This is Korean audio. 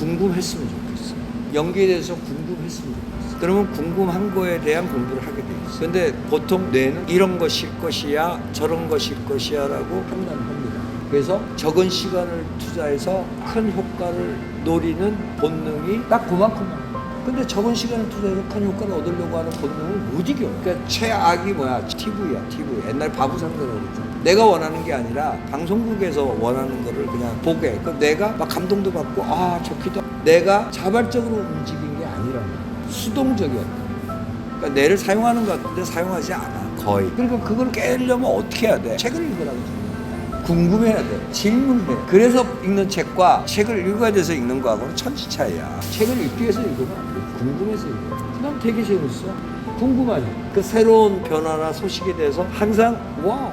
궁금했으면 좋겠어. 연기에 대해서 궁금했으면 좋겠어. 그러면 궁금한 거에 대한 공부를 하게 돼 있어. 근데 보통 뇌는 이런 것일 것이야, 저런 것일 것이야라고 판단합니다. 그래서 적은 시간을 투자해서 큰 효과를 노리는 본능이 딱 그만큼만. 근데 적은 시간을 투자해서 큰 효과를 얻으려고 하는 본능을 못 이겨. 그러니까 최악이 뭐야? TV야, TV. 옛날 바보 상대라고 그랬잖아. 내가 원하는 게 아니라 방송국에서 원하는 거를 그냥 보게. 그 내가 막 감동도 받고 아 좋기도. 내가 자발적으로 움직인 게 아니라 수동적이었다. 그러니까 뇌를 사용하는 것 같은데 사용하지 않아 거의. 그러니까 그걸 깨려면 어떻게 해야 돼? 책을 읽으라고. 궁금해야 돼. 질문해. 그래서 읽는 책과 책을 읽어야 돼서 읽는 거하고는 천지 차이야. 책을 읽기 위해서 읽으면 안 돼. 궁금해서 읽어. 그냥 되게 재밌어. 궁금하지. 그 새로운 변화나 소식에 대해서 항상 와우.